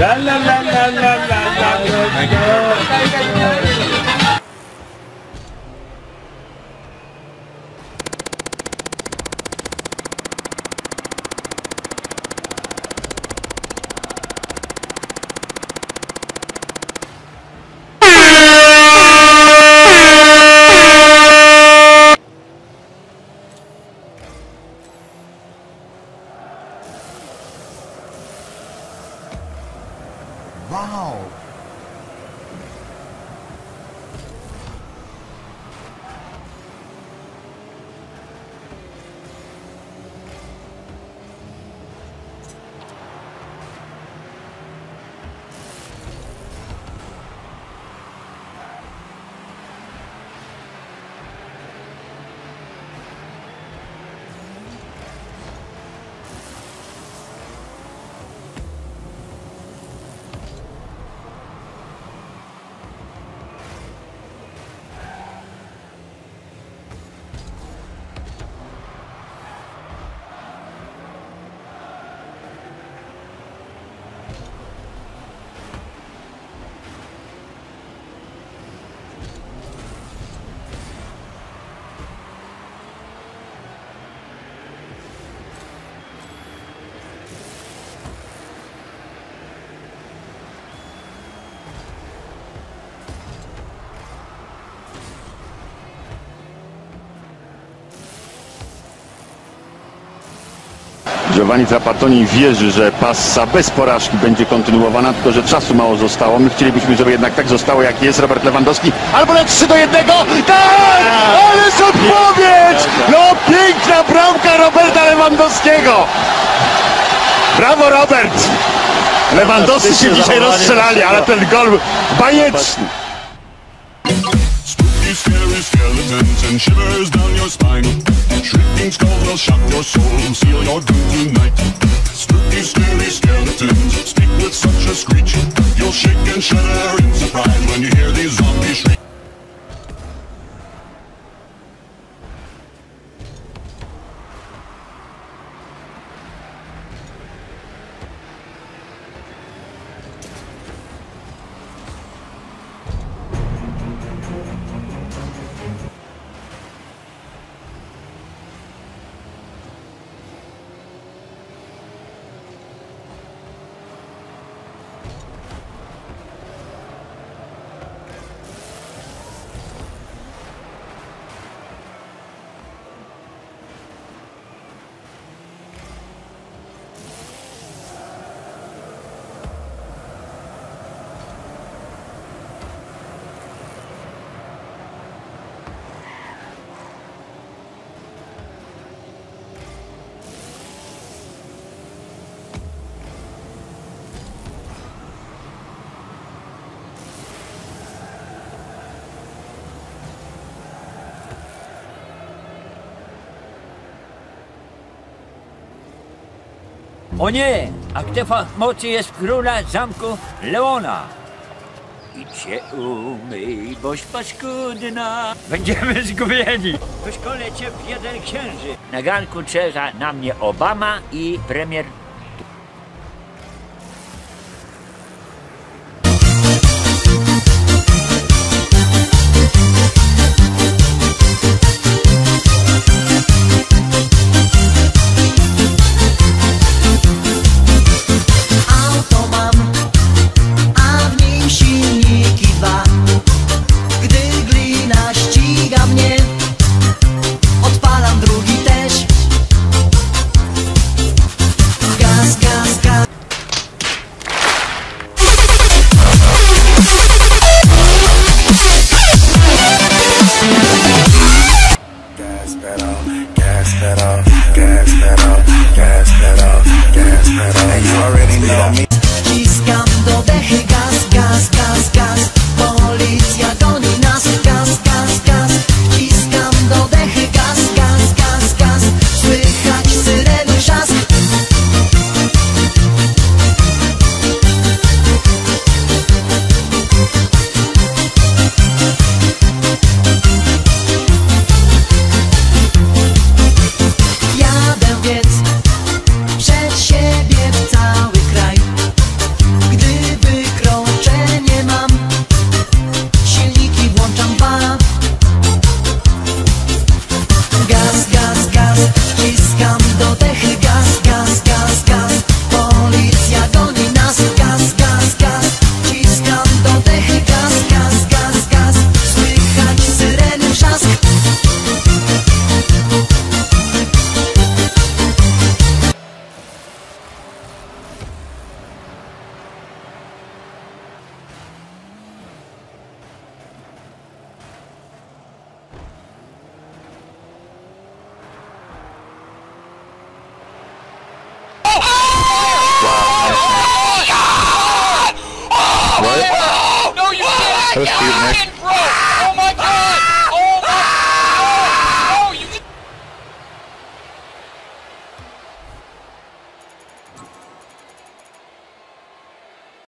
لا لا لا لا لا 哇哦 Giovanni Trapattoni wierzy, że passa bez porażki będzie kontynuowana, tylko że czasu mało zostało. My chcielibyśmy, żeby jednak tak zostało, jak jest Robert Lewandowski. Albo na 3 do 1. Tak! Ależ odpowiedź! No piękna bramka Roberta Lewandowskiego! Brawo Robert! Lewandowscy się dzisiaj rozstrzelali, ale ten gol bajeczny. Scary skeletons and shivers down your spine. Shrieking skulls will shock your soul, seal your doom tonight. Spooky, scary skeletons speak with such a screech. You'll shake and shudder in surprise when you hear these O nie! Aktefa mocy jest w króla zamku Leona. Idźcie umyj, boś paskudna. Będziemy zgubieni. W szkole cię jeden księży. Na garnku czeka na mnie Obama i premier Ruski, nie?